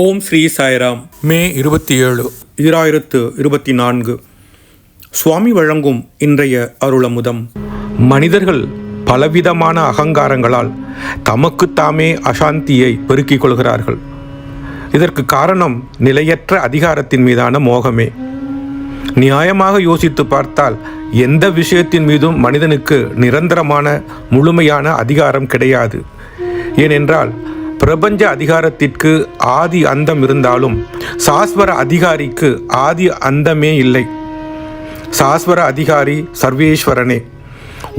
ஓம் ஸ்ரீ சாய்ராம். மே இருபத்தி ஏழு. ஈராயிரத்து இருபத்தி நான்கு சுவாமி வழங்கும் இன்றைய அருளமுதம். மனிதர்கள் பலவிதமான அகங்காரங்களால் தமக்குத்தாமே அசாந்தியை பெருக்கிக் கொள்கிறார்கள். இதற்கு காரணம் நிலையற்ற அதிகாரத்தின் மீதான மோகமே. நியாயமாக யோசித்து பார்த்தால் எந்த விஷயத்தின் மீதும் மனிதனுக்கு நிரந்தரமான முழுமையான அதிகாரம் கிடையாது. ஏனென்றால் பிரபஞ்ச அதிகாரத்திற்கு ஆதி அந்தம் இருந்தாலும் சாஸ்வர அதிகாரிக்கு ஆதி அந்தமே இல்லை. சாஸ்வர அதிகாரி சர்வேஸ்வரனே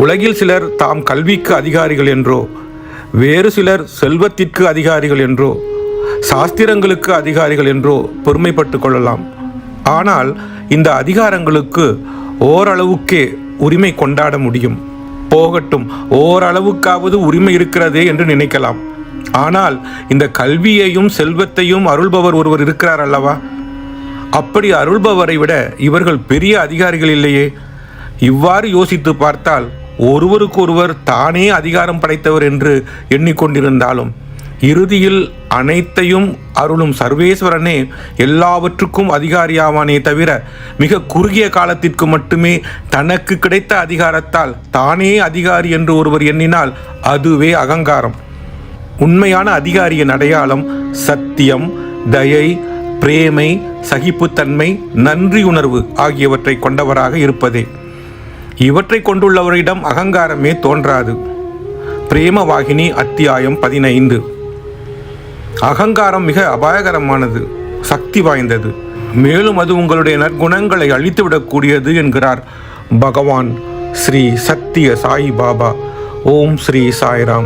உலகில் சிலர் தாம் கல்விக்கு அதிகாரிகள் என்றோ வேறு சிலர் செல்வத்திற்கு அதிகாரிகள் என்றோ சாஸ்திரங்களுக்கு அதிகாரிகள் என்றோ பெருமைப்பட்டு கொள்ளலாம். ஆனால் இந்த அதிகாரங்களுக்கு ஓரளவுக்கே உரிமை கொண்டாட முடியும். போகட்டும் ஓரளவுக்காவது உரிமை இருக்கிறதே என்று நினைக்கலாம். ஆனால் இந்த கல்வியையும் செல்வத்தையும் அருள்பவர் ஒருவர் இருக்கிறார் அல்லவா? அப்படி அருள்பவரை விட இவர்கள் பெரிய அதிகாரிகள் இல்லையே. இவ்வாறு யோசித்து பார்த்தால் ஒருவருக்கொருவர் தானே அதிகாரம் படைத்தவர் என்று எண்ணிக்கொண்டிருந்தாலும் இறுதியில் அனைத்தையும் அருளும் சர்வேஸ்வரனே எல்லாவற்றுக்கும் அதிகாரியாவானே தவிர மிக குறுகிய காலத்திற்கு மட்டுமே தனக்கு கிடைத்த அதிகாரத்தால் தானே அதிகாரி என்று ஒருவர் எண்ணினால் அதுவே அகங்காரம். உண்மையான அதிகாரியின் அடையாளம் சத்தியம் தயை பிரேமை சகிப்புத்தன்மை நன்றியுணர்வு ஆகியவற்றை கொண்டவராக இருப்பதே. இவற்றை கொண்டுள்ளவரிடம் அகங்காரமே தோன்றாது. பிரேமவாகினி அத்தியாயம் பதினைந்து. அகங்காரம் மிக அபாயகரமானது சக்தி வாய்ந்தது. மேலும் அது உங்களுடைய நற்குணங்களை அழித்துவிடக்கூடியது என்கிறார் பகவான் ஸ்ரீ சத்திய சாய் பாபா ஓம் ஸ்ரீ சாய்ராம்.